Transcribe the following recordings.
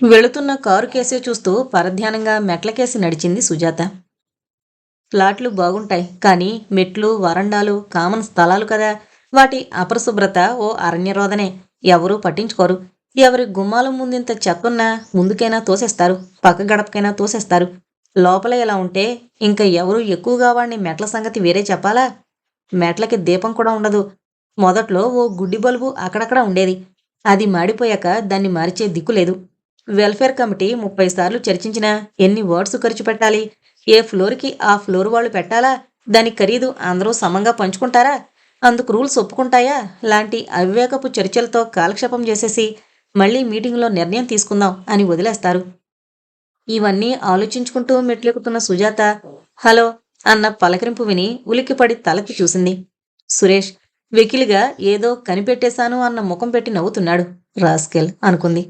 వెళుతున్న కారు కేసే చూస్తూ పరధ్యానంగా మెట్లకేసి నడిచింది సుజాత. ఫ్లాట్లు బాగుంటాయి కానీ మెట్లు వరండాలు కామన్ స్థలాలు కదా. వాటి అపరిశుభ్రత ఓ అరణ్యరోధనే. ఎవరూ పట్టించుకోరు. ఎవరి గుమ్మాల ముందింత చెత్తున్నా ముందుకైనా తోసేస్తారు పక్క గడపకైనా తోసేస్తారు. లోపల ఇలా ఉంటే ఇంకా ఎవరు ఎక్కువగా వాడిని మెట్ల సంగతి వేరే చెప్పాలా? మెట్లకి దీపం కూడా ఉండదు. మొదట్లో ఓ గుడ్డి బల్బు అక్కడక్కడ ఉండేది. అది మాడిపోయాక దాన్ని మార్చే దిక్కు లేదు. వెల్ఫేర్ కమిటీ ముప్పై సార్లు చర్చించినా ఎన్ని వర్డ్స్ ఖర్చు పెట్టాలి? ఏ ఫ్లోర్కి ఆ ఫ్లోర్ వాళ్ళు పెట్టాలా? దాని ఖరీదు అందరూ సమంగా పంచుకుంటారా? అందుకు రూల్స్ ఒప్పుకుంటాయా? లాంటి అవివేకపు చర్చలతో కాలక్షేపం చేసేసి మళ్ళీ మీటింగ్లో నిర్ణయం తీసుకుందాం అని వదిలేస్తారు. ఇవన్నీ ఆలోచించుకుంటూ మెట్లెక్కుతున్న సుజాత హలో అన్న పలకరింపు విని ఉలిక్కిపడి తలకి చూసింది. సురేష్ వెకిలిగా ఏదో కనిపెట్టేశాను అన్న ముఖం పెట్టి నవ్వుతున్నాడు రాస్కెల్ అనుకుంది.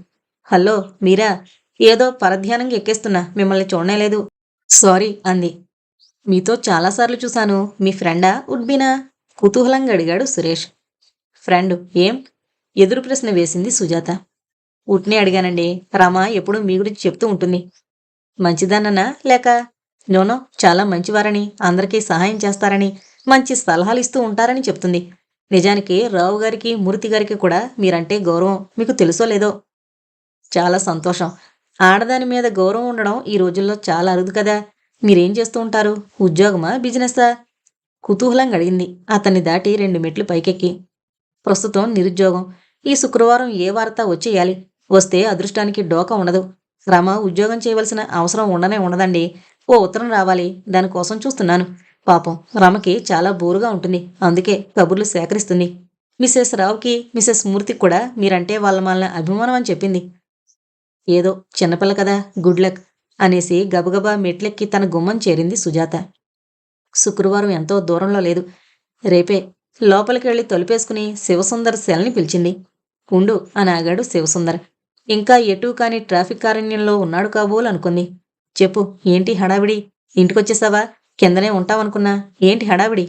హలో మీరా? ఏదో పరధ్యానంగా ఎక్కేస్తున్నా మిమ్మల్ని చూడలేదు సారీ అంది. మీతో చాలాసార్లు చూశాను. మీ ఫ్రెండా ఉడ్బినా? కుతూహలంగా అడిగాడు సురేష్. ఫ్రెండ్ ఏం? ఎదురు ప్రశ్న వేసింది సుజాత. ఉట్నే అడిగానండి రమ ఎప్పుడూ మీ గురించి చెప్తూ ఉంటుంది. మంచిదానన్నా లేక? నోనో చాలా మంచివారని అందరికీ సహాయం చేస్తారని మంచి సలహాలు ఇస్తూ ఉంటారని చెప్తుంది. నిజానికి రావు గారికి మూర్తి గారికి కూడా మీరంటే గౌరవం. మీకు తెలుసో లేదో? చాలా సంతోషం. ఆడదాని మీద గౌరవం ఉండడం ఈ రోజుల్లో చాలా అరుదు కదా. మీరేం చేస్తూ ఉంటారు? ఉద్యోగమా? బిజినెస్సా? కుతూహలంగా అడిగింది అతన్ని దాటి రెండు మెట్లు పైకెక్కి. ప్రస్తుతం నిరుద్యోగం. ఈ శుక్రవారం ఏ వార్త వచ్చేయాలి? వస్తే అదృష్టానికి డోకా ఉండదు. రమ ఉద్యోగం చేయవలసిన అవసరం ఉండనే ఉండదండి. ఓ ఉత్తరం రావాలి. దానికోసం చూస్తున్నాను. పాపం రమకి చాలా బోరుగా ఉంటుంది. అందుకే కబుర్లు సేకరిస్తుంది. మిసెస్ రావుకి మిసెస్ మూర్తికి కూడా మీరంటే వాళ్ళ మాలిన అభిమానం అని చెప్పింది. ఏదో చిన్నపిల్ల కదా గుడ్ లక్ అనేసి గబగబా మెట్లెక్కి తన గుమ్మం చేరింది సుజాత. శుక్రవారం ఎంతో దూరంలో లేదు. రేపే లోపలికి వెళ్ళి తలుపేసుకుని శివసుందర్ సెల్ని పిలిచింది. ఉండు అని ఆగాడు శివసుందర్. ఇంకా ఎటూ కాని ట్రాఫిక్ కారణ్యంలో ఉన్నాడు కాబోలు అనుకుంది. చెప్పు ఏంటి హడావిడి? ఇంటికొచ్చేసావా? కిందనే ఉంటావనుకున్నా. ఏంటి హడావిడి?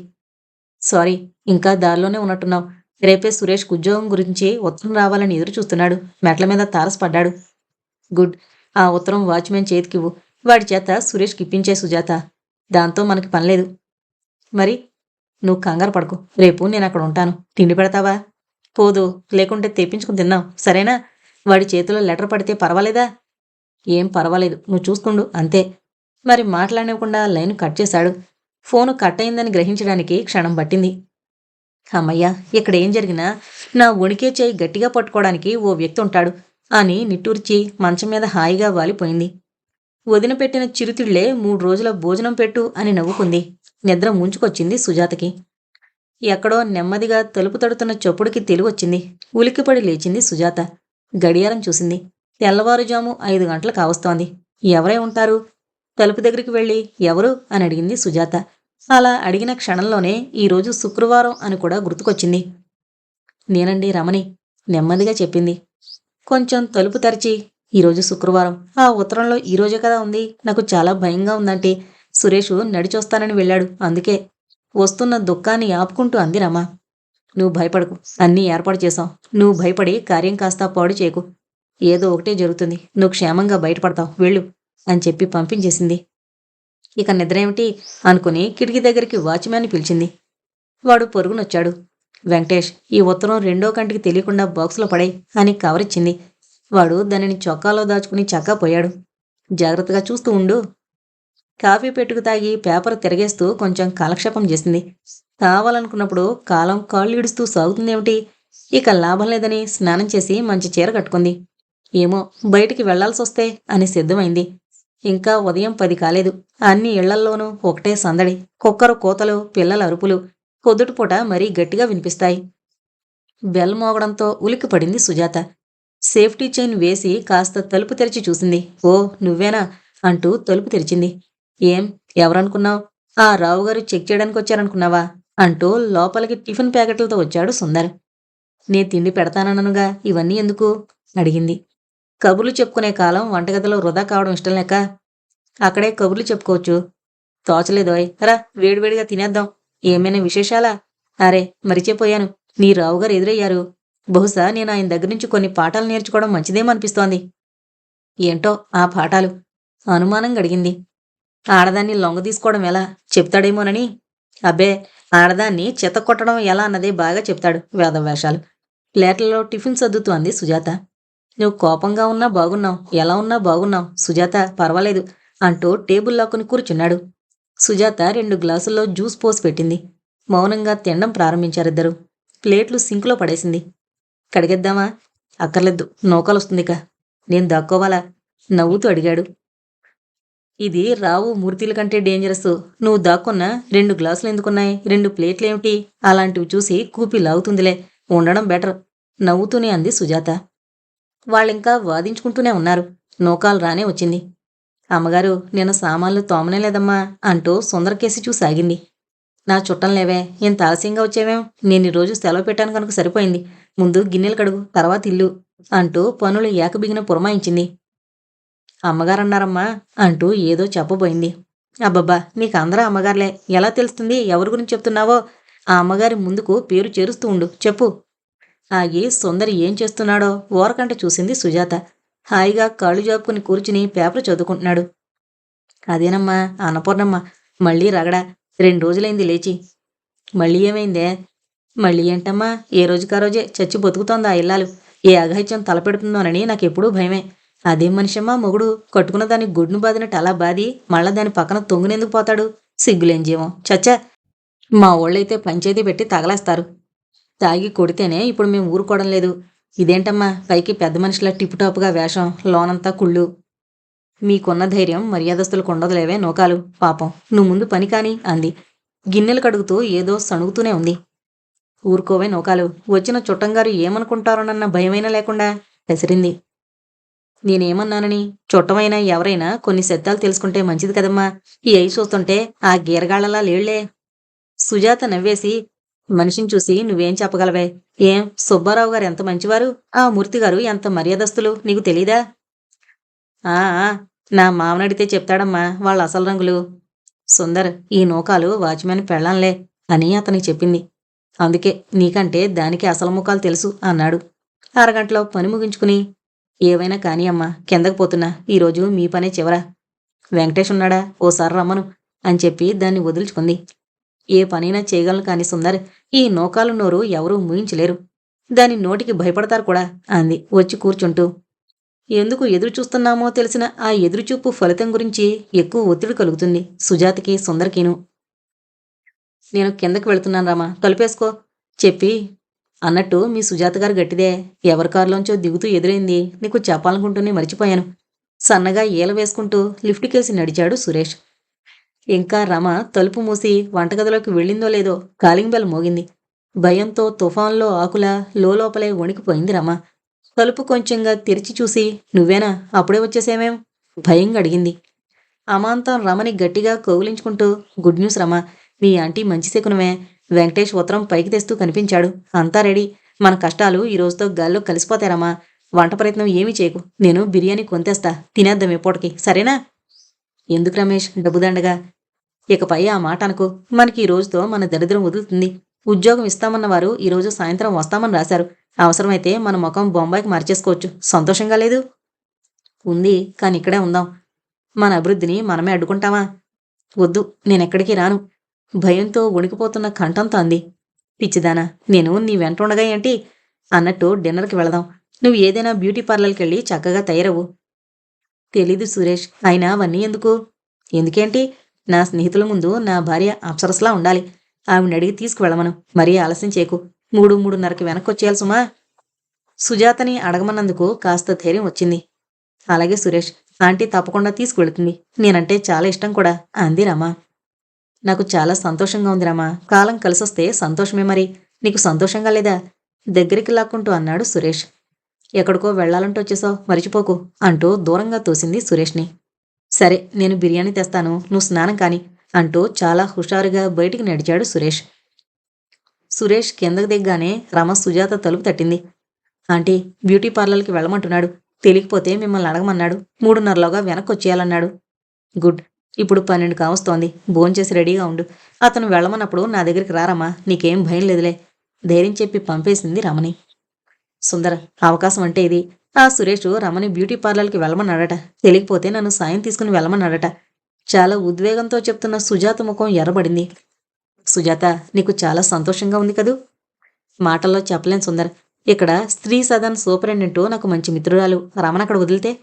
సారీ ఇంకా దారిలోనే ఉన్నట్టున్నావు. రేపే సురేష్ ఉద్యోగం గురించి ఉత్తరం రావాలని ఎదురు చూస్తున్నాడు మెట్ల మీద తారసపడ్డాడు. గుడ్. ఆ ఉత్తరం వాచ్మెన్ చేతికివ్వు. వాడి చేత సురేష్కి ఇప్పించే సుజాత. దాంతో మనకి పనిలేదు మరి నువ్వు కంగారు పడకు. రేపు నేను అక్కడ ఉంటాను. తిండి పెడతావా? పోదు. లేకుంటే తెప్పించుకుని తిన్నావు. సరేనా? వాడి చేతిలో లెటర్ పడితే పర్వాలేదా? ఏం పర్వాలేదు. నువ్వు చూస్తుండు అంతే. మరి మాట్లాడనివ్వకుండా లైన్ కట్ చేశాడు. ఫోను కట్ అయిందని గ్రహించడానికి క్షణం పట్టింది. అమ్మయ్యా ఇక్కడ ఏం జరిగినా నా వణికే చేయి గట్టిగా పట్టుకోవడానికి ఓ వ్యక్తి ఉంటాడు. అని నిట్టూర్చి మంచం మీద హాయిగా వాలిపోయింది. వదిన పెట్టిన చిరుతిళ్ళే మూడు రోజుల భోజనం పెట్టు అని నవ్వుకుంది. నిద్ర ముంచుకొచ్చింది సుజాతకి. ఎక్కడో నెమ్మదిగా తలుపు తడుతున్న చొప్పుడుకి తెలివొచ్చింది. ఉలిక్కిపడి లేచింది సుజాత. గడియారం చూసింది. తెల్లవారుజాము ఐదు గంటలు కావస్తోంది. ఎవరై ఉంటారు? తలుపు దగ్గరికి వెళ్ళి ఎవరు? అని అడిగింది సుజాత. అలా అడిగిన క్షణంలోనే ఈరోజు శుక్రవారం అని కూడా గుర్తుకొచ్చింది. నేనండి రమణి నెమ్మదిగా చెప్పింది. కొంచెం తలుపు తెరిచి ఈరోజు శుక్రవారం. ఆ ఉత్తరంలో ఈరోజే కదా ఉంది. నాకు చాలా భయంగా ఉందంటే సురేషు నడిచొస్తానని వెళ్ళాడు. అందుకే వస్తున్న దుఃఖాన్ని ఆపుకుంటూ అంది రమ. నువ్వు భయపడకు. అన్నీ ఏర్పాటు చేశావు నువ్వు భయపడి కార్యం కాస్త పాడు చేయకు. ఏదో ఒకటే జరుగుతుంది. నువ్వు క్షేమంగా బయటపడతావు. వెళ్ళు అని చెప్పి పంపించేసింది. ఇక నిద్ర ఏమిటి? అనుకుని కిటికీ దగ్గరికి వాచ్మ్యాన్ని పిలిచింది. వాడు పొరుగునొచ్చాడు. వెంకటేష్ ఈ ఉత్తరం రెండో కంటికి తెలియకుండా బాక్సులో పడాయి అని కవర్ ఇచ్చింది. వాడు దానిని చొక్కాలో దాచుకుని చక్కా పోయాడు. జాగ్రత్తగా చూస్తూ ఉండు. కాఫీ పెట్టుకు తాగి పేపర్ తిరగేస్తూ కొంచెం కాలక్షేపం చేసింది. కావాలనుకున్నప్పుడు కాలం కాళ్ళు ఇడుస్తూ సాగుతుందేమిటి? ఇక లాభం లేదని స్నానం చేసి మంచి చీర కట్టుకుంది. ఏమో బయటికి వెళ్ళాల్సి వస్తే అని సిద్ధమైంది. ఇంకా ఉదయం పది కాలేదు. అన్ని ఇళ్ళల్లోనూ ఒకటే సందడి. కుక్కరు కోతలు పిల్లల అరుపులు. పొద్దుటిపూట మరీ గట్టిగా వినిపిస్తాయి. బెల్ మోగడంతో ఉలిక్కిపడింది సుజాత. సేఫ్టీ చైన్ వేసి కాస్త తలుపు తెరిచి చూసింది. ఓ నువ్వేనా? అంటూ తలుపు తెరిచింది. ఏం ఎవరనుకున్నావు? ఆ రావుగారు చెక్ చేయడానికి వచ్చారనుకున్నావా? అంటూ లోపలికి టిఫిన్ ప్యాకెట్లతో వచ్చాడు సుందర్. నే తిండి పెడతాననుగా ఇవన్నీ ఎందుకు? అడిగింది. కబుర్లు చెప్పుకునే కాలం వంటగదిలో వృధా కావడం ఇష్టం లేక. అక్కడే కబుర్లు చెప్పుకోవచ్చు. తోచలేదోయ్. రా వేడివేడిగా తినేద్దాం. ఏమైనా విశేషాలా? అరే మరిచిపోయాను నీ రావుగారు ఎదురయ్యారు. బహుశా నేను ఆయన దగ్గర నుంచి కొన్ని పాఠాలు నేర్చుకోవడం మంచిదేమనిపిస్తోంది. ఏంటో ఆ పాఠాలు. అనుమానం గడిగింది. ఆడదాన్ని లొంగ తీసుకోవడం ఎలా? చెప్తాడేమోనని? అబ్బే ఆడదాన్ని చెత్త కొట్టడం ఎలా అన్నదే బాగా చెప్తాడు వేషాలు. ప్లేట్లలో టిఫిన్ సర్దుతూ అంది సుజాత. నువ్వు కోపంగా ఉన్నా బాగున్నావు. ఎలా ఉన్నా బాగున్నావు. సుజాత పర్వాలేదు అంటూ టేబుల్ లాక్కుని కూర్చున్నాడు. సుజాత రెండు గ్లాసుల్లో జ్యూస్ పోసి పెట్టింది. మౌనంగా తినడం ప్రారంభించారిద్దరు. ప్లేట్లు సింకులో పడేసింది. కడిగేద్దామా? అక్కర్లేదు. నౌకలొస్తుందిక. నేను దాక్కోవాలా? నవ్వుతూ అడిగాడు. ఇది రావు మూర్తిల కంటే డేంజరస్ నువ్వు దాక్కున్న రెండు గ్లాసులు ఎందుకున్నాయి? రెండు ప్లేట్లేమిటి? అలాంటివి చూసి కూపి లాగుతుందిలే. ఉండడం బెటర్. నవ్వుతూనే అంది సుజాత. వాళ్ళింకా వాదించుకుంటూనే ఉన్నారు. నోకాలు రానే వచ్చింది. అమ్మగారు నేను సామాన్లు తోమనే లేదమ్మా అంటూ సుందరకేసి చూసాగింది. నా చుట్టం లేవే ఇంత ఆలస్యంగా వచ్చేవేం? నేను ఈరోజు సెలవు పెట్టాను కనుక సరిపోయింది. ముందు గిన్నెలు కడుగు తర్వాత ఇల్లు అంటూ పనులు ఏకబిగిన పురమాయించింది. అమ్మగారన్నారమ్మా అంటూ ఏదో చెప్పబోయింది. అబ్బబ్బా నీకు అందరూ అమ్మగారులే ఎలా తెలుస్తుంది? ఎవరి గురించి చెప్తున్నావో? ఆ అమ్మగారి ముందుకు పేరు చేరుస్తూ ఉండు చెప్పు. ఆగి సుందరి ఏం చేస్తున్నాడో ఓరకంట చూసింది సుజాత. హాయిగా కాళ్ళు జాపుకుని కూర్చుని పేపర్ చదువుకుంటున్నాడు. అదేనమ్మా అన్నపూర్ణమ్మ మళ్ళీ రగడా రెండు రోజులైంది లేచి. మళ్ళీ ఏమైందే? మళ్ళీ ఏంటమ్మా ఏ రోజుకా రోజే చచ్చి బతుకుతోందా ఇల్లాలు? ఏ అఘాయిత్యం తలపెడుతుందోనని నాకెప్పుడూ భయమే. అదేం మనిషమ్మా మొగుడు కట్టుకున్న దాన్ని గొడ్డును బాదినట్టు అలా బాది మళ్ళా దాని పక్కన తొంగునెందుకు పోతాడు? సిగ్గులేం జీవం. చచ్చా! మా ఓళ్ళైతే పంచాయతీ పెట్టి తగలేస్తారు. తాగి కొడితేనే ఇప్పుడు మేము ఊరుకోవడం లేదు. ఇదేంటమ్మా? పైకి పెద్ద మనిషిలా టిప్పుటాపుగా వేషం లోనంతా కుళ్ళు. మీకున్న ధైర్యం మర్యాదస్తులకు ఉండదులేవే నోకాలు. పాపం. నువ్వు ముందు పని కాని అంది. గిన్నెలు కడుగుతూ ఏదో సణుగుతూనే ఉంది. ఊరుకోవే నోకాలు. వచ్చిన చుట్టంగారు ఏమనుకుంటారోనన్న భయమైనా లేకుండా ఎసిరింది నేనేమన్నానని? చుట్టమైనా ఎవరైనా కొన్ని శబ్దాలు తెలుసుకుంటే మంచిది కదమ్మా. ఈ అయి చూస్తుంటే ఆ గీరగాళ్ళలా లేళ్ళే. సుజాత నవ్వేసి మనిషిని చూసి నువ్వేం చెప్పగలవే? ఏం? సుబ్బారావు గారు ఎంత మంచివారు? ఆ మూర్తిగారు ఎంత మర్యాదస్తులు? నీకు తెలీదా? ఆ నా మామనడితే చెప్తాడమ్మా వాళ్ళ అసలు రంగులు. సుందర్ ఈ నూకాలు వాచ్మెన్ పెళ్ళంలే అని అతనికి చెప్పింది. అందుకే నీకంటే దానికి అసలు ముఖాలు తెలుసు అన్నాడు. అరగంటలో పని ముగించుకుని ఏవైనా కాని అమ్మా కిందకు పోతున్నా ఈరోజు మీ పనే చివరా. వెంకటేష్ ఉన్నాడా? ఓసారి రమ్మను అని చెప్పి దాన్ని వదులుచుకుంది. ఏ పనైనా చేయగలను కాని సుందర్ ఈ నోకాలు నోరు ఎవరూ ముయించలేరు దాని నోటికి భయపడతారు కూడా అంది. వచ్చి కూర్చుంటూ. ఎందుకు ఎదురు చూస్తున్నామో తెలిసిన ఆ ఎదురుచూపు ఫలితం గురించి ఎక్కువ ఒత్తిడి కలుగుతుంది సుజాతకి సుందరకిను. నేను కిందకి వెళుతున్నాను రామా తలుపేసుకో చెప్పి. అన్నట్టు మీ సుజాత గారు గట్టిదే ఎవరి కారులోంచో దిగుతూ ఎదురైంది నీకు చెప్పాలనుకుంటూనే మర్చిపోయాను. సన్నగా ఈల వేసుకుంటూ లిఫ్ట్ కేసి నడిచాడు సురేష్. ఇంకా రమ తలుపు మూసి వంటగదిలోకి వెళ్ళిందో లేదో కాలింగ్ బెల్ మోగింది. భయంతో తుఫాన్లో ఆకుల లోపలే వణికిపోయింది రమ. తలుపు కొంచెంగా తెరిచి చూసి నువ్వేనా? అప్పుడే వచ్చేసేమేం? భయంగా అడిగింది. అమాంతం రమని గట్టిగా కౌగిలించుకుంటూ గుడ్ న్యూస్ రమ మీ ఆంటీ మంచి శకునమే. వెంకటేష్ ఉత్తరం పైకి తెస్తూ కనిపించాడు. అంతా రెడీ. మన కష్టాలు ఈ రోజుతో గాల్లో కలిసిపోతారమ్మా వంట ప్రయత్నం ఏమీ చేయకు. నేను బిర్యానీ కొంతేస్తా. తినేద్దాం ఎప్పటికి. సరేనా? ఎందుకు రమేష్? డబ్బుదండగా. ఇకపై ఆ మాట అనుకో. మనకి ఈ రోజుతో మన దరిద్రం వదులుతుంది. ఉద్యోగం ఇస్తామన్న వారు ఈరోజు సాయంత్రం వస్తామని రాశారు. అవసరమైతే మన ముఖం బొంబాయికి మార్చేసుకోవచ్చు. సంతోషంగా లేదు? ఉంది కానీ ఇక్కడే ఉందాం. మన అభివృద్ధిని మనమే అడ్డుకుంటామా? వద్దు నేనెక్కడికి రాను. భయంతో ఉణికిపోతున్న కంఠంతో అంది. పిచ్చిదానా నేను నీ వెంట ఉండగా ఏంటి? అన్నట్టు డిన్నర్కి వెళదాం. నువ్వు ఏదైనా బ్యూటీ పార్లర్కి వెళ్ళి చక్కగా తయారవు తెలీదు సురేష్. అయినా అవన్నీ ఎందుకు? ఎందుకేంటి? నా స్నేహితుల ముందు నా భార్య అప్సరస్లా ఉండాలి. ఆవిడ అడిగి తీసుకువెళ్ళమను మరీ ఆలస్యం చేయకు. మూడు మూడున్నరకి వెనక్కి వచ్చేయాలి సుమా. సుజాతని అడగమన్నందుకు కాస్త ధైర్యం వచ్చింది. అలాగే సురేష్ ఆంటీ తప్పకుండా తీసుకువెళుతుంది. నేనంటే చాలా ఇష్టం కూడా. అంది రమా. నాకు చాలా సంతోషంగా ఉంది రమా. కాలం కలిసొస్తే సంతోషమే మరి. నీకు సంతోషంగా లేదా? దగ్గరికి లాక్కుంటూ అన్నాడు సురేష్. ఎక్కడికో వెళ్ళాలంటూ వచ్చేసావు. మరిచిపోకు అంటూ దూరంగా తోసింది సురేష్ని. సరే నేను బిర్యానీ తెస్తాను. నువ్వు స్నానం కాని అంటూ చాలా హుషారుగా బయటికి నడిచాడు సురేష్. సురేష్ కిందకు దిగ్గానే రమ సుజాత తలుపు తట్టింది. ఆంటీ బ్యూటీ పార్లర్కి వెళ్ళమంటున్నాడు. తెలియకపోతే మిమ్మల్ని అడగమన్నాడు. మూడున్నరలోగా వెనక్కి వచ్చేయాలన్నాడు గుడ్. ఇప్పుడు పన్నెండు కావస్తోంది. భోంచేసి రెడీగా ఉండు. అతను వెళ్ళమన్నప్పుడు నా దగ్గరికి రారమ్మా. నీకేం భయం లేదులే. ధైర్యం చెప్పి పంపేసింది రమణి సుందర అవకాశం అంటే ఇది. ఆ సురేష్ రమణి బ్యూటీ పార్లర్కి వెళ్ళమన్నాడట. తెలియకపోతే నన్ను సాయం తీసుకుని వెళ్ళమన్నాడట. చాలా ఉద్వేగంతో చెప్తున్న సుజాత ముఖం ఎర్రబడింది. సుజాత నీకు చాలా సంతోషంగా ఉంది కదూ? మాటల్లో చెప్పలేను సుందర్. ఇక్కడ స్త్రీ సదన్ సూపరింటెండెంట్ నాకు మంచి మిత్రురాలు. రమణ అక్కడ వదిలితే?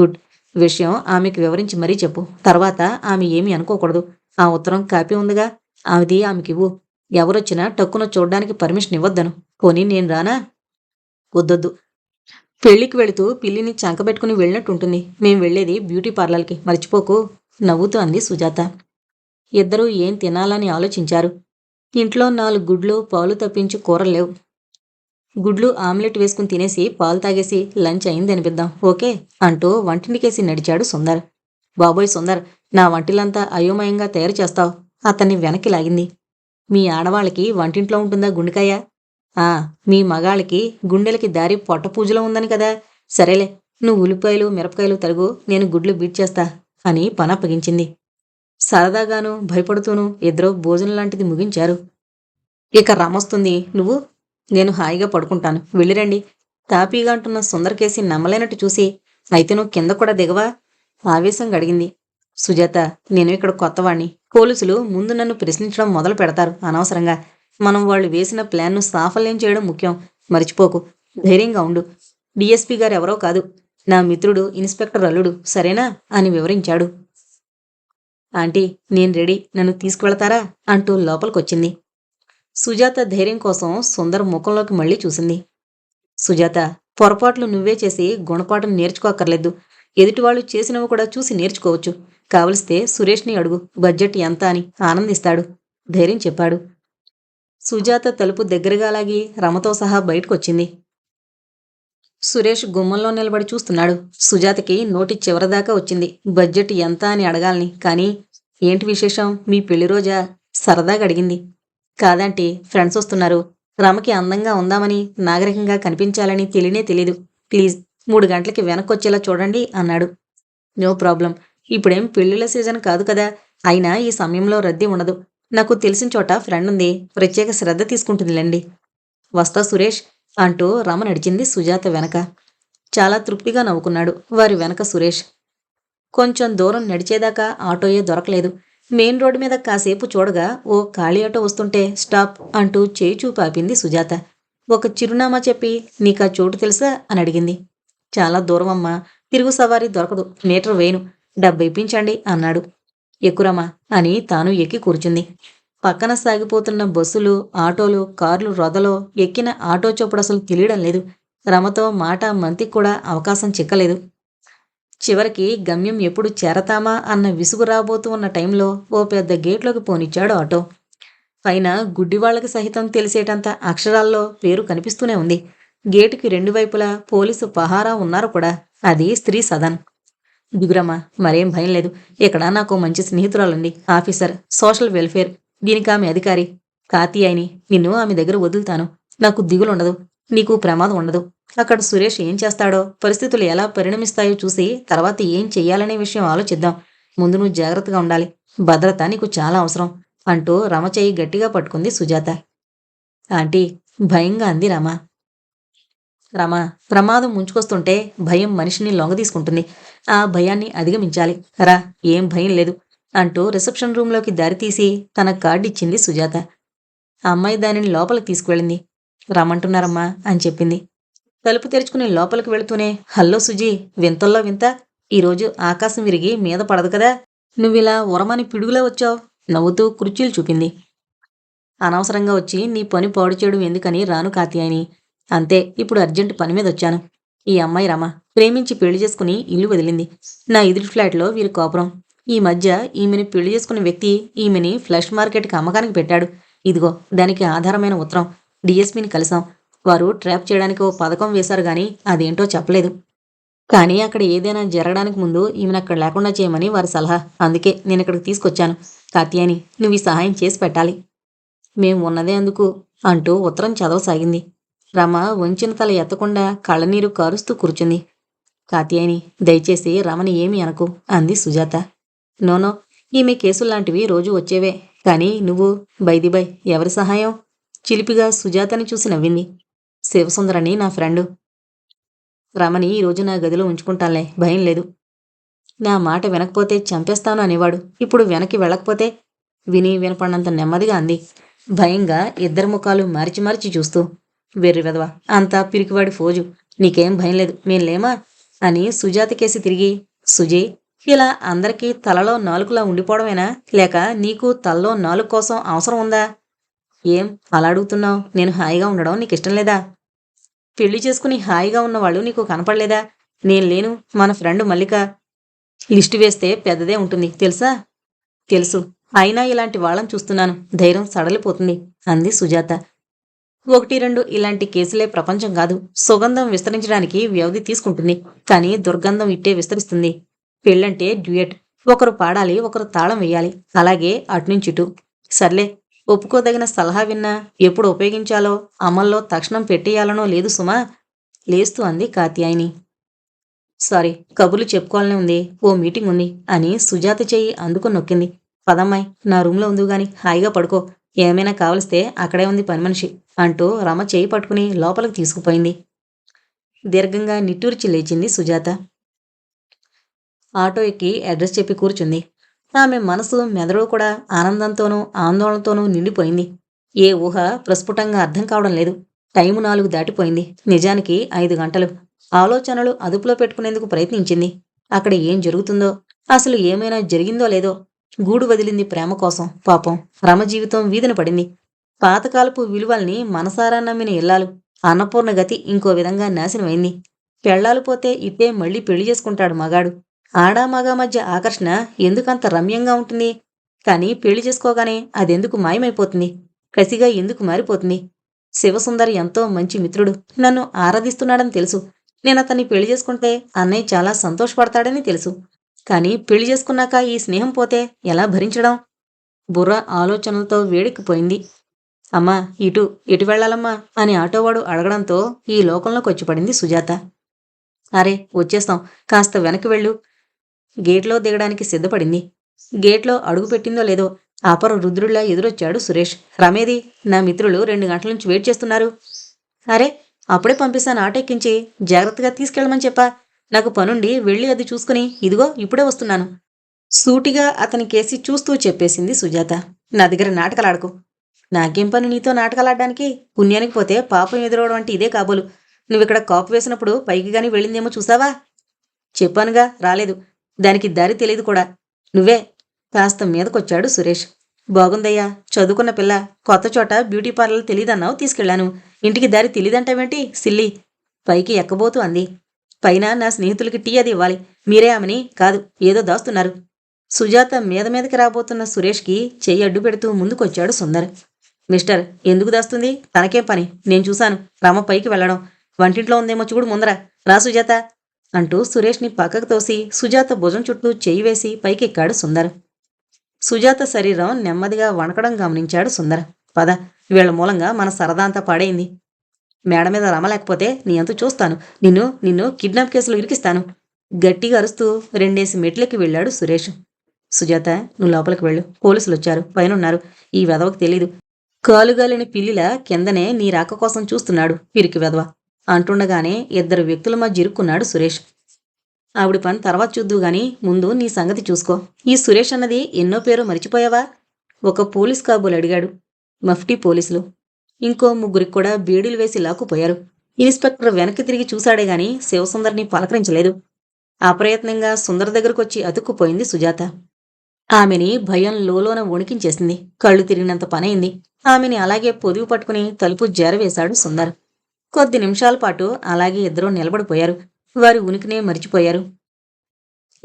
గుడ్. విషయం ఆమెకు వివరించి మరీ చెప్పు. తర్వాత ఆమె ఏమీ అనుకోకూడదు. ఆ ఉత్తరం కాపీ ఉందిగా? ఆమెది ఆమెకివ్వు. ఎవరొచ్చినా టక్కున చూడ్డానికి పర్మిషన్ ఇవ్వద్దను. పోనీ నేను రానా? వద్దొద్దు. పెళ్ళికి వెళుతూ పిల్లిని చంకబెట్టుకుని వెళ్ళినట్టుంటుంది. మేము వెళ్ళేది బ్యూటీ పార్లర్కి. మర్చిపోకు. నవ్వుతూ అంది సుజాత. ఇద్దరూ ఏం తినాలని ఆలోచించారు. ఇంట్లో నాలుగు గుడ్లు పాలు తప్పించి కూరలేవు లేవు. గుడ్లు ఆమ్లెట్ వేసుకుని తినేసి పాలు తాగేసి లంచ్ అయింది అనిపిద్దాం ఓకే? అంటూ వంటింటికేసి నడిచాడు సుందర్. బాబోయ్ సుందర్ నా వంటిలంతా అయోమయంగా తయారు చేస్తావు. అతన్ని వెనక్కి లాగింది. మీ ఆడవాళ్ళకి వంటింట్లో ఉంటుందా గుండెకాయ? ఆ మీ మగాళ్ళకి గుండెలకి దారి పొట్ట పూజలో ఉందని కదా. సరేలే నువ్వు ఉల్లిపాయలు మిరపకాయలు తరుగు నేను గుడ్లు బీట్ చేస్తా అని పనప్పగించింది సరదాగాను భయపడుతూను ఇద్దరు భోజనం లాంటిది ముగించారు. ఇక రమొస్తుంది నువ్వు నేను హాయిగా పడుకుంటాను. వెళ్ళిరండి. తాపీగా అంటున్న సుందరకేసి నమ్మలేనట్టు చూసి అయితే నువ్వు కింద కూడా దిగవా? ఆవేశం గడిగింది సుజాత నేను ఇక్కడ కొత్తవాణ్ణి. పోలీసులు ముందు నన్ను ప్రశ్నించడం మొదలు పెడతారు అనవసరంగా. మనం వాళ్ళు వేసిన ప్లాన్ను సాఫల్యం చేయడం ముఖ్యం. మర్చిపోకు. ధైర్యంగా ఉండు. డిఎస్పీ గారు ఎవరో కాదు. నా మిత్రుడు ఇన్స్పెక్టర్ అల్లుడు. సరేనా? అని వివరించాడు. ఆంటీ నేను రెడీ. నన్ను తీసుకువెళతారా? అంటూ లోపలికొచ్చింది. సుజాత ధైర్యం కోసం సుందర్ ముఖంలోకి మళ్ళీ చూసింది. సుజాత పొరపాట్లు నువ్వే చేసి గుణపాఠం నేర్చుకోక్కర్లేదు. ఎదుటివాళ్ళు చేసినవి కూడా చూసి నేర్చుకోవచ్చు. కావలిస్తే సురేష్ని అడుగు. బడ్జెట్ ఎంత అని ఆనందిస్తాడు. ధైర్యం చెప్పాడు. సుజాత తలుపు దగ్గరగా లాగి రమతో సహా బయటకొచ్చింది. సురేష్ గుమ్మంలో నిలబడి చూస్తున్నాడు. సుజాతకి నోటి చివరిదాకా వచ్చింది. బడ్జెట్ ఎంత అని అడగాలని కానీ ఏంటి విశేషం? మీ పెళ్ళి రోజా? సరదాగా అడిగింది. కాదంటే ఫ్రెండ్స్ వస్తున్నారు. రమకి అందంగా ఉందామని నాగరికంగా కనిపించాలని తెలియనే తెలీదు. ప్లీజ్ మూడు గంటలకి వెనక్కొచ్చేలా చూడండి అన్నాడు. No problem. ఇప్పుడేం పెళ్ళిళ్ళ సీజన్ కాదు కదా. అయినా ఈ సమయంలో రద్దీ ఉండదు. నాకు తెలిసిన చోట ఫ్రెండ్ ఉంది. ప్రత్యేక శ్రద్ధ తీసుకుంటుందిలేండి. వస్తా సురేష్ అంటూ రమ నడిచింది సుజాత వెనక. చాలా తృప్తిగా నవ్వుకున్నాడు వారి వెనక సురేష్. కొంచెం దూరం నడిచేదాకా ఆటోయే దొరకలేదు. మెయిన్ రోడ్డు మీద కాసేపు చూడగా ఓ ఖాళీ ఆటో వస్తుంటే స్టాప్ అంటూ చేయి చూపు ఆపింది సుజాత. ఒక చిరునామా చెప్పి నీకా చోటు తెలుసా? అని అడిగింది. చాలా దూరం అమ్మా తిరుగు సవారీ దొరకదు. మీటర్ వేయను. డబ్బు ఇప్పించండి అన్నాడు. ఎక్కురమ్మా అని తాను ఎక్కి కూర్చుంది. పక్కన సాగిపోతున్న బస్సులు ఆటోలు కార్లు రొదలో ఎక్కిన ఆటో చొప్పుడు అసలు తెలియడం లేదు. రమతో మాట మంతికి కూడా అవకాశం చిక్కలేదు. చివరికి గమ్యం ఎప్పుడు చేరతామా అన్న విసుగు రాబోతూ ఉన్న టైంలో ఓ పెద్ద గేట్లోకి పోనిచ్చాడు ఆటో. పైన గుడ్డివాళ్ళకి సహితం తెలిసేటంత అక్షరాల్లో పేరు కనిపిస్తూనే ఉంది. గేటుకి రెండు వైపులా పోలీసు పహారా ఉన్నారు కూడా. అది స్త్రీ సదన్. దిగురమ్మా మరేం భయం లేదు. ఇక్కడ నాకు మంచి స్నేహితురాలండి. Officer social welfare. దీనికి ఆమె అధికారి. కాతి అయిని. నిన్ను ఆమె దగ్గర వదులుతాను. నాకు దిగులుండదు. నీకు ప్రమాదం ఉండదు. అక్కడ సురేష్ ఏం చేస్తాడో పరిస్థితులు ఎలా పరిణమిస్తాయో చూసి తర్వాత ఏం చెయ్యాలనే విషయం ఆలోచిద్దాం. ముందు నువ్వు జాగ్రత్తగా ఉండాలి. భద్రత నీకు చాలా అవసరం. అంటూ రమ చేయి గట్టిగా పట్టుకుంది సుజాత. ఆంటీ భయంగా అంది రమ. రమ ప్రమాదం ముంచుకొస్తుంటే భయం మనిషిని లొంగదీసుకుంటుంది. ఆ భయాన్ని అధిగమించాలి. రా ఏం భయం లేదు అంటూ రిసెప్షన్ రూంలోకి దారితీసి తన కార్డు ఇచ్చింది సుజాత. ఆ అమ్మాయి దానిని లోపలికి తీసుకువెళ్ళింది. రమ్మంటున్నారమ్మా అని చెప్పింది. తలుపు తెరుచుకుని లోపలికి వెళుతూనే హల్లో సుజీ వింతల్లో వింత? ఈరోజు ఆకాశం విరిగి మీద పడదు కదా? నువ్విలా ఉరమని పిడుగులా వచ్చావు? నవ్వుతూ కుర్చీలు చూపింది. అనవసరంగా వచ్చి నీ పని పాడు చేయడం ఎందుకని రాను కాత్యాయని. అంతే ఇప్పుడు అర్జెంట్ పని మీద వచ్చాను. ఈ అమ్మాయి రమ ప్రేమించి పెళ్ళి చేసుకుని ఇల్లు వదిలింది. నా ఎదురు ఫ్లాట్లో వీరి కోపరం. ఈ మధ్య ఈమెని పెళ్ళి చేసుకున్న వ్యక్తి ఈమెని ఫ్లష్ మార్కెట్కి అమ్మకానికి పెట్టాడు. ఇదిగో దానికి ఆధారమైన ఉత్తరం. డిఎస్పీని కలిసాం వారు ట్రాప్ చేయడానికి ఓ పథకం వేశారు గాని అదేంటో చెప్పలేదు. కానీ అక్కడ ఏదైనా జరగడానికి ముందు ఈమెను అక్కడ లేకుండా చేయమని వారి సలహా. అందుకే నేను ఇక్కడికి తీసుకొచ్చాను. కాత్యాని నువ్వు ఈ సహాయం చేసి పెట్టాలి. మేము ఉన్నదే అందుకు అంటూ ఉత్తరం చదవసాగింది. రమ వంచిన తల ఎత్తకుండా కళ్ళనీరు కారుస్తూ కూర్చుంది. కాత్యాయని దయచేసి రమని ఏమి అనకు అంది సుజాత. నోనో ఈమె కేసుల్లాంటివి రోజు వచ్చేవే కానీ నువ్వు బైదిబై ఎవరి సహాయం? చిలిపిగా సుజాతని చూసి నవ్వింది. శివసుందరని నా ఫ్రెండు. రమని ఈరోజు నా గదిలో ఉంచుకుంటానులే భయం లేదు. నా మాట వినకపోతే చంపేస్తాను అనేవాడు. ఇప్పుడు వెనక్కి వెళ్ళకపోతే? విని వినపడినంత నెమ్మదిగా అంది. భయంగా ఇద్దరి ముఖాలు మార్చి మార్చి చూస్తూ వెర్రి వెదవా అంతా పిరికివాడి ఫోజు. నీకేం భయం లేదు మేంలేమా అని సుజాత కేసి తిరిగి సుజీ ఇలా అందరికీ తలలో నాలుగులా ఉండిపోవడమేనా? లేక నీకు తలలో నాలుగు కోసం అవసరం ఉందా? ఏం అలా అడుగుతున్నావు? నేను హాయిగా ఉండడం నీకు ఇష్టం లేదా? పెళ్ళి చేసుకుని హాయిగా ఉన్నవాళ్ళు నీకు కనపడలేదా? నేను లేను మన ఫ్రెండ్ మల్లిక. లిస్టు వేస్తే పెద్దదే ఉంటుంది తెలుసా? తెలుసు. అయినా ఇలాంటి వాళ్ళని చూస్తున్నాను ధైర్యం సడలిపోతుంది అంది సుజాత. ఒకటి రెండు ఇలాంటి కేసులే ప్రపంచం కాదు. సుగంధం విస్తరించడానికి వ్యవధి తీసుకుంటుంది. కానీ దుర్గంధం ఇట్టే విస్తరిస్తుంది. పెళ్ళంటే డ్యూయట్. ఒకరు పాడాలి ఒకరు తాళం వేయాలి. అలాగే అటునుంచిటు. సర్లే ఒప్పుకోదగిన సలహా విన్నా ఎప్పుడు ఉపయోగించాలో అమల్లో తక్షణం పెట్టేయాలనో లేదు సుమా. లేస్తూ అంది కాత్యాయిని. సారీ కబుర్లు చెప్పుకోవాలని ఉంది. ఓ మీటింగ్ ఉంది అని సుజాత చెయ్యి అందుకు నొక్కింది. పదమ్మాయి నా రూమ్లో ఉంది గాని హాయిగా పడుకో. ఏమైనా కావలిస్తే అక్కడే ఉంది పని మనిషి అంటూ రమ చేయి పట్టుకుని లోపలికి తీసుకుపోయింది. దీర్ఘంగా నిట్టూర్చి లేచింది సుజాత. ఆటో ఎక్కి అడ్రస్ చెప్పి కూర్చుంది. ఆమె మనసు మెదడు కూడా ఆనందంతోనూ ఆందోళనతోనూ నిండిపోయింది. ఏ ఊహ ప్రస్ఫుటంగా అర్థం కావడం లేదు. టైము నాలుగు దాటిపోయింది. నిజానికి ఐదు గంటలు. ఆలోచనలు అదుపులో పెట్టుకునేందుకు ప్రయత్నించింది. అక్కడ ఏం జరుగుతుందో అసలు ఏమైనా జరిగిందో లేదో గూడు వదిలింది ప్రేమ కోసం. పాపం. రమ జీవితం వీధిన పడింది. పాతకాలపు విలువల్ని మనసారా నమ్మిన ఇల్లాలు. అన్నపూర్ణ గతి ఇంకో విధంగా నాశనమైంది. పెళ్ళాలు పోతే ఇట్టే మళ్ళీ పెళ్ళి చేసుకుంటాడు మగాడు. ఆడా మగ మధ్య ఆకర్షణ ఎందుకంత రమ్యంగా ఉంటుంది? కానీ పెళ్ళి చేసుకోగానే అదెందుకు మాయమైపోతుంది? కసిగా ఎందుకు మారిపోతుంది? శివసుందర్ ఎంతో మంచి మిత్రుడు. నన్ను ఆరాధిస్తున్నాడని తెలుసు. నేను అతన్ని పెళ్ళి చేసుకుంటే అన్నయ్య చాలా సంతోషపడతాడని తెలుసు. కానీ పెళ్ళి చేసుకున్నాక ఈ స్నేహం పోతే ఎలా భరించడం? బుర్ర ఆలోచనలతో వేడెక్కిపోయింది. అమ్మా ఇటు ఎటు వెళ్ళాలమ్మా? అని ఆటోవాడు అడగడంతో ఈ లోకంలోకి వచ్చిపడింది సుజాత. అరే వచ్చేస్తాం. కాస్త వెనక్కి వెళ్ళు. గేట్లో దిగడానికి సిద్ధపడింది. గేట్లో అడుగు పెట్టిందో లేదో అపర రుద్రుడిలా ఎదురొచ్చాడు సురేష్. రమేది నా మిత్రులు రెండు గంటల నుంచి వెయిట్ చేస్తున్నారు. అరే అప్పుడే పంపిస్తాను ఆటో ఎక్కించి జాగ్రత్తగా తీసుకెళ్ళమని చెప్పా. నాకు పనుండి వెళ్ళి అది చూసుకుని ఇదిగో ఇప్పుడే వస్తున్నాను. సూటిగా అతని కేసి చూస్తూ చెప్పేసింది సుజాత. నా దగ్గర నాటకాలాడకు. నాకేం పని నీతో నాటకాలాడడానికి? పుణ్యానికి పోతే పాపం ఎదురవడం అంటే ఇదే కాబోలు. నువ్విక్కడ కాపు వేసినప్పుడు పైకి గాని వెళ్ళిందేమో చూసావా? చెప్పానుగా రాలేదు. దానికి దారి తెలియదు కూడా. నువ్వే. కాస్త మీదకొచ్చాడు సురేష్. బాగుందయ్యా చదువుకున్న పిల్ల. కొత్త చోట బ్యూటీ పార్లర్ తెలియదన్నావు తీసుకెళ్ళాను ఇంటికి దారి తెలియదంటావేంటి సిల్లి? పైకి ఎక్కబోతూ అంది. పైన నా స్నేహితులకి టీ అది ఇవ్వాలి. మీరే ఆమెని కాదు ఏదో దాస్తున్నారు. సుజాత మీద మీదకి రాబోతున్న సురేష్కి చెయ్యి అడ్డు పెడుతూ ముందుకొచ్చాడు సుందర్. మిస్టర్ ఎందుకు దాస్తుంది? తనకేం పని? నేను చూశాను. రామ పైకి వెళ్ళడం. వంటింట్లో ఉందేమో చూడు ముందర. రా సుజాత అంటూ సురేష్ని పక్కకు తోసి సుజాత భుజం చుట్టూ చెయ్యి వేసి పైకెక్కాడు సుందర్. సుజాత శరీరం నెమ్మదిగా వణకడం గమనించాడు సుందర్. పద వీళ్ళ మూలంగా మన సరదా అంతా పాడైంది. మేడ మీద రమలేకపోతే నీ అంతు చూస్తాను. నిన్ను నిన్ను కిడ్నాప్ కేసులో ఇరికిస్తాను. గట్టిగా అరుస్తూ రెండేసి మెట్లకి వెళ్ళాడు సురేష్. సుజాత నువ్వు లోపలికి వెళ్ళు. పోలీసులు వచ్చారు. పైనున్నారు. ఈ వెధవకు తెలీదు. కాలుగాలిని పిల్లిల కిందనే నీ రాక కోసం చూస్తున్నాడు పిరికి వెధవ. అంటుండగానే ఇద్దరు వ్యక్తుల మధ్య ఇరుక్కున్నాడు సురేష్. ఆవిడ పని తర్వాత చూద్దు గాని ముందు నీ సంగతి చూసుకో. ఈ సురేష్ అన్నది ఎన్నో పేరు మరిచిపోయావా? ఒక పోలీస్ కాబోలు అడిగాడు. మఫ్టీ పోలీసులు. ఇంకో ముగ్గురికి కూడా బీడీలు వేసి లాక్కుపోయారు. ఇన్స్పెక్టర్ వెనక్కి తిరిగి చూశాడే గాని శివసుందర్ని పలకరించలేదు. అప్రయత్నంగా సుందర్ దగ్గరకొచ్చి అతుక్కుపోయింది సుజాత. ఆమెని భయం లోలోన వణికించేసింది. కళ్ళు తిరిగినంత పనైంది. ఆమెని అలాగే పొదువు పట్టుకుని తలుపు జేరవేశాడు సుందర్. కొద్ది నిమిషాల పాటు అలాగే ఇద్దరూ నిలబడిపోయారు. వారి ఉనికినే మరిచిపోయారు.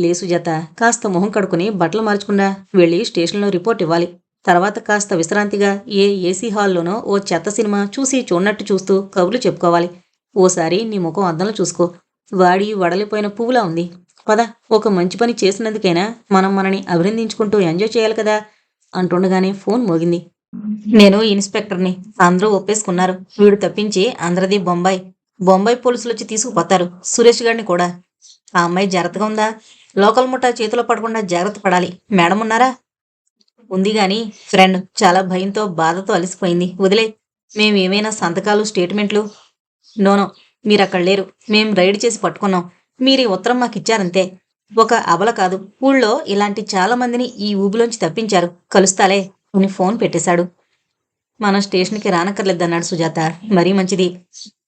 లే సుజాత కాస్త మొహం కడుకుని బట్టలు మార్చకుండా వెళ్ళి స్టేషన్లో రిపోర్ట్ ఇవ్వాలి. తర్వాత కాస్త విశ్రాంతిగా ఏ ఏసీ హాల్లోనో ఓ చెత్త సినిమా చూసి చూడనట్టు చూస్తూ కబుర్లు చెప్పుకోవాలి. ఓసారి నీ ముఖం అద్దంలో చూసుకో. వాడి వడలిపోయిన పువ్వులా ఉంది. పద ఒక మంచి పని చేసినందుకైనా మనం మనని అభినందించుకుంటూ ఎంజాయ్ చేయాలి కదా? అంటుండగానే ఫోన్ మోగింది. నేను ఇన్స్పెక్టర్ని. అందరూ ఒప్పేసుకున్నారు. వీడు తప్పించి అందరిది బొంబాయి. బొంబాయి పోలీసులు వచ్చి తీసుకుపోతారు. సురేష్ గారిని కూడా. ఆ అమ్మాయి జాగ్రత్తగా ఉందా? లోకల్ ముఠా చేతిలో పడకుండా జాగ్రత్త పడాలి. మేడం ఉన్నారా? ఉంది గాని ఫ్రెండ్ చాలా భయంతో బాధతో అలసిపోయింది. వదిలే మేమేమైనా సంతకాలు స్టేట్మెంట్లు? నోనో మీరు అక్కడ లేరు. మేం రైడ్ చేసి పట్టుకున్నాం. మీరు ఈ ఉత్తరం మాకు ఇచ్చారంతే ఒక అబల కాదు. ఊళ్ళో ఇలాంటి చాలా మందిని ఈ ఊబిలోంచి తప్పించారు. కలుస్తాలే అని ఫోన్ పెట్టేశాడు. మనం స్టేషన్కి రానక్కర్లేదన్నాడు సుజాత. మరీ మంచిది.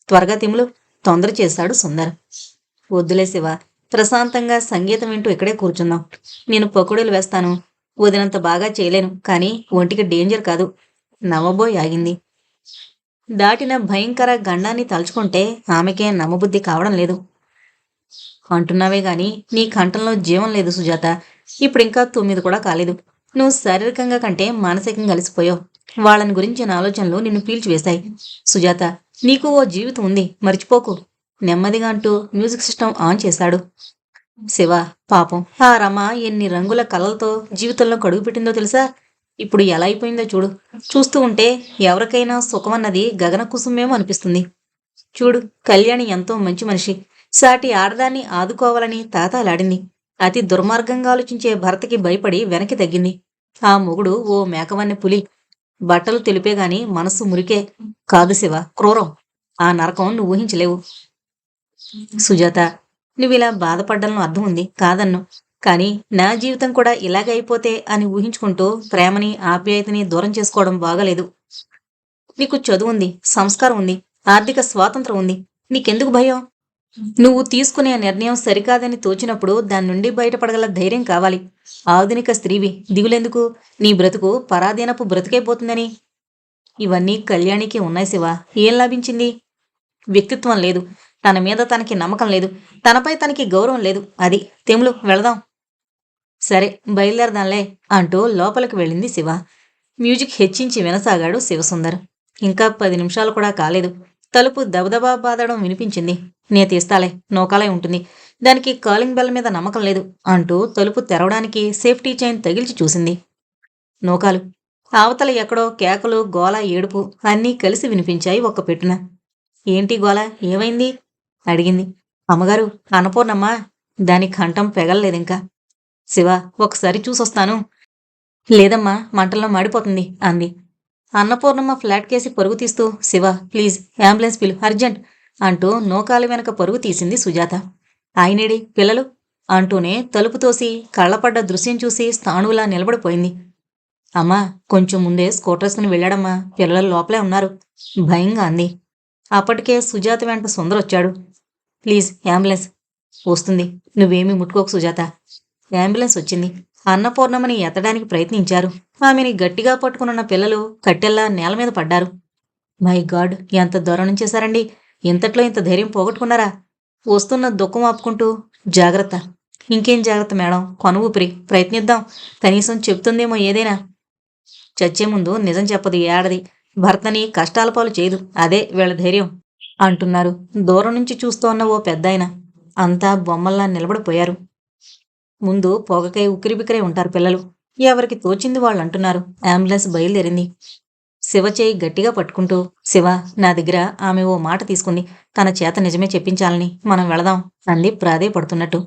త్వరగా తిములు. తొందర చేశాడు సుందర్. వద్దులే శివ. ప్రశాంతంగా సంగీతం వింటూ ఇక్కడే కూర్చుందాం నేను పకోడీలు వేస్తాను. వదినంత బాగా చేయలేను కానీ ఒంటికి డేంజర్ కాదు. నవ్వబోయి ఆగింది. దాటిన భయంకర గండాన్ని తలుచుకుంటే ఆమెకే నమ్మబుద్ధి కావడం లేదు. అంటున్నావే గాని నీ కంఠంలో జీవం లేదు సుజాత. ఇప్పుడింకా తొమ్మిది కూడా కాలేదు. నువ్వు శారీరకంగా కంటే మానసికంగా కలిసిపోయావు వాళ్ళని గురించిన ఆలోచనలు నిన్ను పీల్చివేశాయి సుజాత నీకు ఓ జీవితం ఉంది. మర్చిపోకు. నెమ్మదిగా అంటూ మ్యూజిక్ సిస్టమ్ ఆన్ చేశాడు. శివ పాపం. ఆ రమ ఎన్ని రంగుల కలలతో జీవితంలో కడుగు పెట్టిందో తెలుసా? ఇప్పుడు ఎలా అయిపోయిందో చూడు. చూస్తూ ఉంటే ఎవరికైనా సుఖమన్నది గగన కుసుమేమో అనిపిస్తుంది. చూడు కళ్యాణి ఎంతో మంచి మనిషి. సాటి ఆడదాన్ని ఆదుకోవాలని తాతాలాడింది. అతి దుర్మార్గంగా ఆలోచించే భర్తకి భయపడి వెనక్కి తగ్గింది. ఆ మొగుడు ఓ మేకవన్నె పులి. బట్టలు తెలిపేగాని మనస్సు మురికే. కాదు శివ క్రూరం. ఆ నరకం నువ్వు ఊహించలేవు. సుజాత నువ్విలా బాధపడ్డంలో అర్థం ఉంది. కాదన్ను. కానీ నా జీవితం కూడా ఇలాగైపోతే అయిపోతే అని ఊహించుకుంటూ ప్రేమని ఆప్యాయతని దూరం చేసుకోవడం బాగలేదు. నీకు చదువు ఉంది సంస్కారం ఉంది ఆర్థిక స్వాతంత్రం ఉంది. నీకెందుకు భయం? నువ్వు తీసుకునే నిర్ణయం సరికాదని తోచినప్పుడు దాని నుండి బయటపడగల ధైర్యం కావాలి. ఆధునిక స్త్రీవి దిగులెందుకు? నీ బ్రతుకు పరాధీనపు బ్రతుకైపోతుందని ఇవన్నీ కళ్యాణికి ఉన్నాయి శివ. ఏం లాభించింది? వ్యక్తిత్వం లేదు. తన మీద తనకి నమ్మకం లేదు. తనపై తనకి గౌరవం లేదు. అది తెములు వెళదాం. సరే బయలుదేరదాంలే అంటూ లోపలికి వెళ్ళింది శివ. మ్యూజిక్ హెచ్చించి వినసాగాడు శివసుందర్. ఇంకా పది నిమిషాలు కూడా కాలేదు. తలుపు దబదబా బాదడం వినిపించింది. నే తీస్తాలే నోకాలే ఉంటుంది. దానికి కాలింగ్ బెల్ మీద నమ్మకం లేదు అంటూ తలుపు తెరవడానికి సేఫ్టీ చైన్ తగిల్చి చూసింది. నోకాలు. అవతల ఎక్కడో కేకలు గోల ఏడుపు అన్నీ కలిసి వినిపించాయి ఒక్క పెట్టున. ఏంటి గోల? ఏమైంది? అడిగింది. అమ్మగారు అన్నపూర్ణమ్మ దాని కంఠం పెగలలేదింకా. శివ ఒకసారి చూసొస్తాను. లేదమ్మా మంటల్లో మాడిపోతుంది అంది. అన్నపూర్ణమ్మ ఫ్లాట్ కేసి పరుగు తీస్తూ శివ ప్లీజ్ అంబులెన్స్ పిలు అర్జెంట్ అంటూ నోకాలి వెనక పరుగు తీసింది సుజాత. ఆయనేడి పిల్లలు అంటూనే తలుపు తోసి కళ్ళపడ్డ దృశ్యం చూసి స్థాణువులా నిలబడిపోయింది. అమ్మా కొంచెం ముందే స్కూటర్స్కుని వెళ్ళాడమ్మా పిల్లలు లోపలే ఉన్నారు భయంగా అంది. అప్పటికే సుజాత వెంట సుందరొచ్చాడు. ప్లీజ్ అంబులెన్స్ వస్తుంది. నువ్వేమి ముట్టుకోకు సుజాత. అంబులెన్స్ వచ్చింది. అన్నపూర్ణమని ఎత్తడానికి ప్రయత్నించారు. ఆమెని గట్టిగా పట్టుకున్న పిల్లలు కట్టెల్లా నేల మీద పడ్డారు. మై గాడ్ ఎంత దూరం చేశారండి. ఇంతట్లో ఇంత ధైర్యం పోగొట్టుకున్నారా? వస్తున్న దుఃఖం ఆపుకుంటూ జాగ్రత్త. ఇంకేం జాగ్రత్త మేడం? కొన ఊపిరి. ప్రయత్నిద్దాం. కనీసం చెప్తుందేమో ఏదైనా. చచ్చే ముందు నిజం చెప్పదు ఏడది. భర్తని కష్టాల పాలు చేయదు. అదే వీళ్ళ ధైర్యం. అంటున్నారు. దూరం నుంచి చూస్తోన్న ఓ పెద్దాయన. అంతా బొమ్మల్లా నిలబడిపోయారు. ముందు పొగకై ఉక్కిరిబిక్కిరై ఉంటారు పిల్లలు. ఎవరికి తోచింది వాళ్ళు అంటున్నారు అంబులెన్స్ బయలుదేరింది. శివ చేయి గట్టిగా పట్టుకుంటూ శివ నా దగ్గర ఆమె ఓ మాట తీసుకుంది. తన చేత నిజమే చెప్పించాలని మనం వెళదాం అంది ప్రాధేయపడుతున్నట్టు.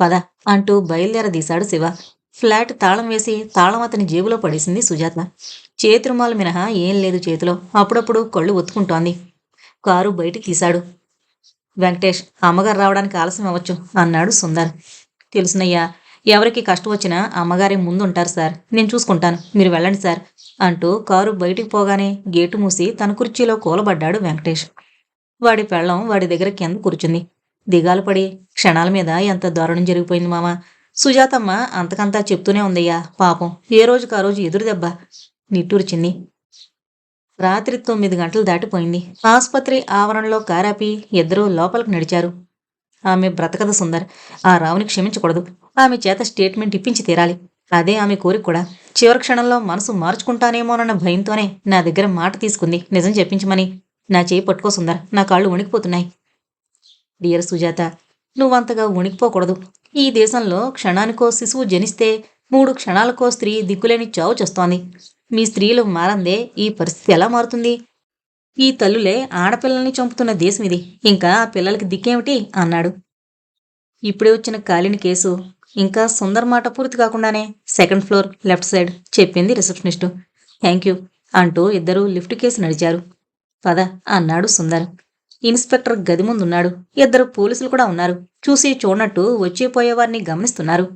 పద అంటూ బయలుదేరదీశాడు శివ. ఫ్లాట్ తాళం వేసి తాళం అతని జేబులో పడేసింది సుజాత. చేతిరుమాలు మినహా ఏం లేదు చేతిలో. అప్పుడప్పుడు కళ్ళు ఒత్తుకుంటోంది. కారు బయటికి తీశాడు వెంకటేష్ అమ్మగారు రావడానికి ఆలస్యం అవ్వచ్చు అన్నాడు సుందర్. తెలుసునయ్యా ఎవరికి కష్టం వచ్చినా అమ్మగారే ముందుంటారు సార్. నేను చూసుకుంటాను. మీరు వెళ్ళండి సార్ అంటూ కారు బయటికి పోగానే గేటు మూసి తన కుర్చీలో కూలబడ్డాడు వెంకటేష్. వాడి పెళ్ళం వాడి దగ్గర కింద కూర్చుంది. దిగాలు పడి క్షణాల మీద ఎంత దారుణం జరిగిపోయింది మామ. సుజాతమ్మ అంతకంతా చెప్తూనే ఉందయ్యా పాపం. ఏ రోజుకు ఆ రోజు ఎదురు దెబ్బ? నిట్టూర్చింది రాత్రి తొమ్మిది గంటలు దాటిపోయింది. ఆసుపత్రి ఆవరణలో కారాపి ఇద్దరూ లోపలికి నడిచారు. ఆమె బ్రతకదు సుందర్. ఆ రావుని క్షమించకూడదు. ఆమె చేత స్టేట్మెంట్ ఇప్పించి తీరాలి. అదే ఆమె కోరిక కూడా. చివరి క్షణంలో మనసు మార్చుకుంటానేమోనన్న భయంతోనే నా దగ్గర మాట తీసుకుంది. నిజం చెప్పించమని. నా చేయి పట్టుకో సుందర్. నా కాళ్ళు వణికిపోతున్నాయి. డియర్ సుజాత నువ్వంతగా వణికిపోకూడదు. ఈ దేశంలో క్షణానికో శిశువు జనిస్తే మూడు క్షణాలకో స్త్రీ దిక్కులేని చావు చేస్తోంది. మీ స్త్రీలు మారందే ఈ పరిస్థితి ఎలా మారుతుంది? ఈ తల్లులే ఆడపిల్లల్ని చంపుతున్న దేశం ఇది. ఇంకా ఆ పిల్లలకి దిక్కేమిటి? అన్నాడు. ఇప్పుడే వచ్చిన కాలిని కేసు ఇంకా సుందర్ మాట పూర్తి కాకుండానే సెకండ్ ఫ్లోర్ లెఫ్ట్ సైడ్ చెప్పింది రిసెప్షనిస్టు. థ్యాంక్ యూ అంటూ ఇద్దరూ లిఫ్ట్ కేసు నడిచారు. పద అన్నాడు సుందర్. ఇన్స్పెక్టర్ గది ముందున్నాడు. ఇద్దరు పోలీసులు కూడా ఉన్నారు. చూసి చూడనట్టు వచ్చిపోయేవారిని గమనిస్తున్నారు.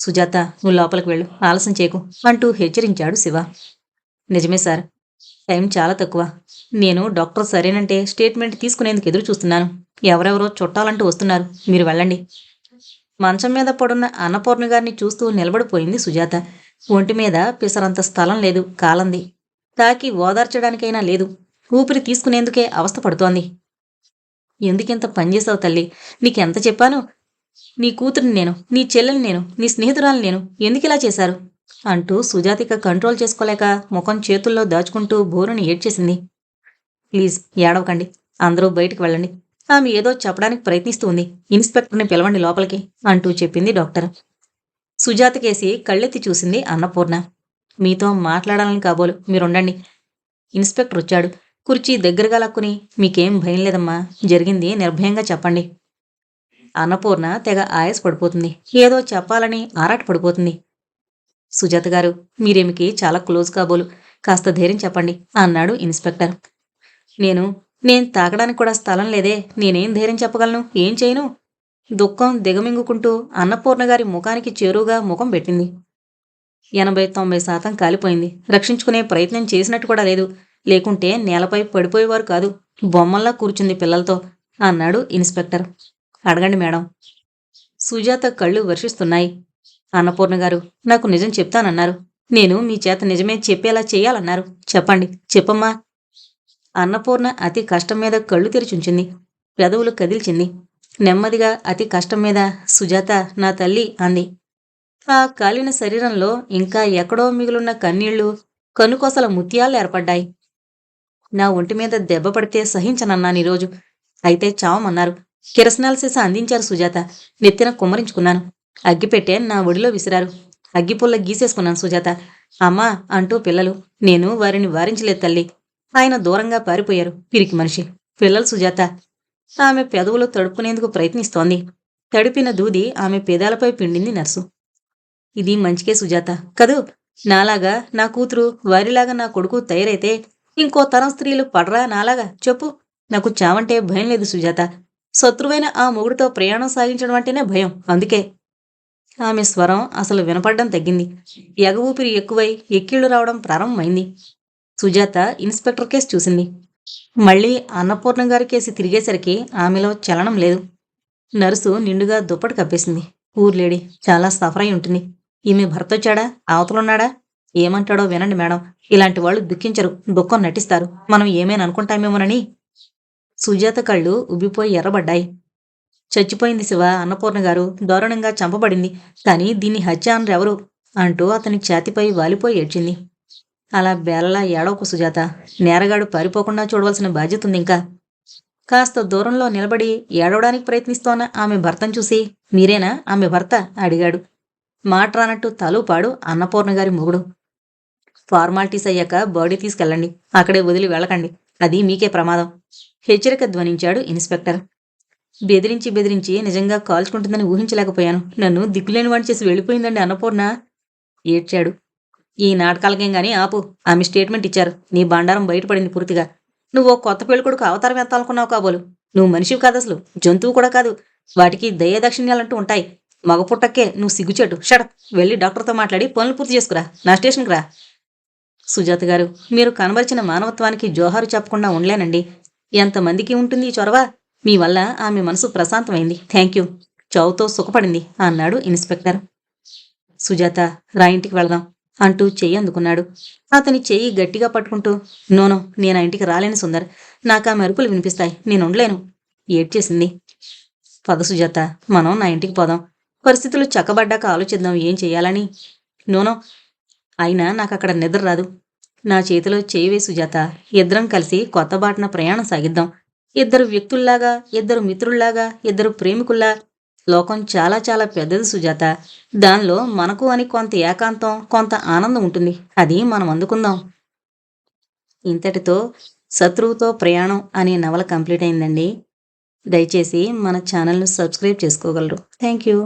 సుజాత నువ్వు లోపలికి వెళ్ళు. ఆలస్యం చేయకు. అంటూ హెచ్చరించాడు శివ. నిజమే సార్. టైం చాలా తక్కువ. నేను డాక్టర్ సరేనంటే స్టేట్మెంట్ తీసుకునేందుకు ఎదురు చూస్తున్నాను ఎవరెవరో చుట్టాలంటూ వస్తున్నారు. మీరు వెళ్ళండి. మంచం మీద పడున్న అన్నపూర్ణ గారిని చూస్తూ నిలబడిపోయింది సుజాత. ఒంటి మీద పిసరంత స్థలం లేదు. కాలంది. తాకి ఓదార్చడానికైనా లేదు. ఊపిరి తీసుకునేందుకే అవస్థ పడుతోంది. ఎందుకింత పనిచేసావు తల్లి? నీకెంత చెప్పాను? నీ కూతురిని నేను నీ చెల్లెని నేను నీ స్నేహితురాలు నేను ఎందుకు ఇలా చేశారు? అంటూ సుజాతిక కంట్రోల్ చేసుకోలేక ముఖం చేతుల్లో దాచుకుంటూ బోరుని ఏడ్చేసింది. ప్లీజ్ ఏడవకండి. అందరూ బయటికి వెళ్ళండి. ఆమె ఏదో చెప్పడానికి ప్రయత్నిస్తూ ఉంది. ఇన్స్పెక్టర్ని పిలవండి లోపలికి అంటూ చెప్పింది డాక్టర్. సుజాతకేసి కళ్ళెత్తి చూసింది అన్నపూర్ణ. మీతో మాట్లాడాలని కాబోలు. మీరుండండి. ఇన్స్పెక్టర్ వచ్చాడు. కుర్చీ దగ్గరగా లక్కుని మీకేం భయం లేదమ్మా. జరిగింది నిర్భయంగా చెప్పండి. అన్నపూర్ణ తెగ ఆయాస్ పడిపోతుంది. ఏదో చెప్పాలని ఆరాట పడిపోతుంది. సుజాత గారు మీరేమికి చాలా క్లోజ్ కాబోలు. కాస్త ధైర్యం చెప్పండి అన్నాడు ఇన్స్పెక్టర్. నేను నేను తాగడానికి కూడా స్థలం లేదే. నేనేం ధైర్యం చెప్పగలను? ఏం చేయను? దుఃఖం దిగమింగుకుంటూ అన్నపూర్ణ గారి ముఖానికి చేరువుగా ముఖం పెట్టింది. ఎనభై తొంభై శాతం కాలిపోయింది. రక్షించుకునే ప్రయత్నం చేసినట్టు కూడా లేదు. లేకుంటే నేలపై పడిపోయేవారు కాదు. బొమ్మల్లా కూర్చుంది పిల్లలతో అన్నాడు ఇన్స్పెక్టర్. అడగండి మేడం. సుజాత కళ్ళు వర్షిస్తున్నాయి. అన్నపూర్ణ గారు నాకు నిజం చెప్తానన్నారు. నేను మీ చేత నిజమే చెప్పేలా చేయాలన్నారు. చెప్పండి చెప్పమ్మా. అన్నపూర్ణ అతి కష్టం మీద కళ్ళు తెరిచుంచింది పెదవులు కదిల్చింది. నెమ్మదిగా అతి కష్టం మీద సుజాత నా తల్లి అంది. ఆ కాలిన శరీరంలో ఇంకా ఎక్కడో మిగులున్న కన్నీళ్ళు కనుకొసల ముత్యాలు ఏర్పడ్డాయి. నా ఒంటి మీద దెబ్బ పడితే సహించనన్నాను ఈరోజు. అయితే చావమన్నారు. కిరసనాల సీస అందించారు సుజాత. నెత్తిన కుమ్మరించుకున్నాను. అగ్గిపెట్టే నా ఒడిలో విసిరారు. అగ్గిపుల్ల గీసేసుకున్నాను సుజాత. అమ్మా అంటూ పిల్లలు నేను వారిని వారించలేదు తల్లి. ఆయన దూరంగా పారిపోయారు. పిరికి మనిషి. పిల్లలు సుజాత. ఆమె పెదవులు తడుపుకునేందుకు ప్రయత్నిస్తోంది. తడిపిన దూది ఆమె పెదాలపై పిండింది నర్సు. ఇది మంచికే సుజాత. కదూ నాలాగా నా కూతురు వారిలాగా నా కొడుకు తయారైతే ఇంకో తరం స్త్రీలు పడరా నాలాగా? చెప్పు. నాకు చావంటే భయం లేదు సుజాత. శత్రువైన ఆ మొగుడితో ప్రయాణం సాగించడం అంటేనే భయం. అందుకే ఆమె స్వరం అసలు వినపడడం తగ్గింది. ఎగ ఊపిరి ఎక్కువై ఎక్కిళ్ళు రావడం ప్రారంభమైంది. సుజాత ఇన్స్పెక్టర్ కేసు చూసింది. మళ్ళీ అన్నపూర్ణ గారి కేసు తిరిగేసరికి ఆమెలో చలనం లేదు. నర్సు నిండుగా దుప్పటి కప్పేసింది. ఊర్లేడి చాలా సఫర్ అయి ఉంటుంది. ఈమె భర్త వచ్చాడా? అవతలున్నాడా? ఏమంటాడో వినండి మేడం. ఇలాంటి వాళ్ళు దుఃఖించరు. దుఃఖం నటిస్తారు. మనం ఏమైనా అనుకుంటామేమోనని సుజాత కళ్ళు ఉబ్బిపోయి ఎర్రబడ్డాయి. చచ్చిపోయింది శివ అన్నపూర్ణ గారు. దారుణంగా చంపబడింది. కానీ దీన్ని హత్య అనరెవరు? అంటూ అతని ఛాతిపై వాలిపోయి ఏడ్చింది. అలా బేలలా ఏడవకు సుజాత. నేరగాడు పారిపోకుండా చూడవలసిన బాధ్యత ఉంది ఇంకా. కాస్త దూరంలో నిలబడి ఏడవడానికి ప్రయత్నిస్తోన్న ఆమె భర్తను చూసి మీరేనా? ఆమె భర్త? అడిగాడు. మాట రానట్టు తలూపాడు అన్నపూర్ణ గారి మొగుడు. ఫార్మాలిటీస్ అయ్యాక బాడీ తీసుకెళ్ళండి. అక్కడే వదిలి వెళ్ళకండి. అది మీకే ప్రమాదం. హెచ్చరిక ధ్వనించాడు ఇన్స్పెక్టర్. బెదిరించి బెదిరించి నిజంగా కాల్చుకుంటుందని ఊహించలేకపోయాను. నన్ను దిక్కులేని వాడి చేసి వెళ్ళిపోయిందండి అన్నపూర్ణ. ఏడ్చాడు. ఈ నాటకాలకేం గాని ఆపు. ఆమె స్టేట్మెంట్ ఇచ్చారు. నీ బండారం బయటపడింది పూర్తిగా. నువ్వు ఓ కొత్త పెళ్ళికొడుకు అవతారం ఎత్తాలనుకున్నావు కాబోలు. నువ్వు మనిషివి కాదు అసలు. జంతువు కూడా కాదు. వాటికి దయ్యదక్షిణ్యాలంటూ ఉంటాయి. మగ పుట్టక్కే నువ్వు సిగ్గుచెట్టు షడప్ వెళ్ళి డాక్టర్తో మాట్లాడి పనులు పూర్తి చేసుకురా. నా స్టేషన్కి రా. సుజాత గారు మీరు కనబరిచిన మానవత్వానికి జోహారు చెప్పకుండా ఉండలేనండి. ఎంతమందికి ఉంటుంది ఈ చొరవ? మీ వల్ల ఆమె మనసు ప్రశాంతమైంది. Thank you. చౌతో సుఖపడింది అన్నాడు ఇన్స్పెక్టర్. సుజాత రా ఇంటికి వెళదాం అంటూ చెయ్యి అందుకున్నాడు. అతని చెయ్యి గట్టిగా పట్టుకుంటూ నోనో నేను ఆ ఇంటికి రాలేను సుందర్. నాకు ఆ మెరుపులు వినిపిస్తాయి నేను ఉండలేను. ఏడ్చేసింది పద సుజాత మనం నా ఇంటికి పోదాం. పరిస్థితులు చక్కబడ్డాక ఆలోచిద్దాం ఏం చేయాలని నోనో అయినా నాకు అక్కడ నిద్ర రాదు. నా చేతిలో చేయి సుజాత. ఇద్దరం కలిసి కొత్త బాటన ప్రయాణం సాగిద్దాం. ఇద్దరు వ్యక్తుల్లాగా ఇద్దరు మిత్రుల్లాగా ఇద్దరు ప్రేమికుల్లా. లోకం చాలా చాలా పెద్దది సుజాత. దానిలో మనకు అని కొంత ఏకాంతం కొంత ఆనందం ఉంటుంది. అది మనం అందుకుందాం. ఇంతటితో శత్రువుతో ప్రయాణం అనే నవల కంప్లీట్ అయిందండి. దయచేసి మన ఛానల్ను సబ్స్క్రైబ్ చేసుకోగలరు. Thank you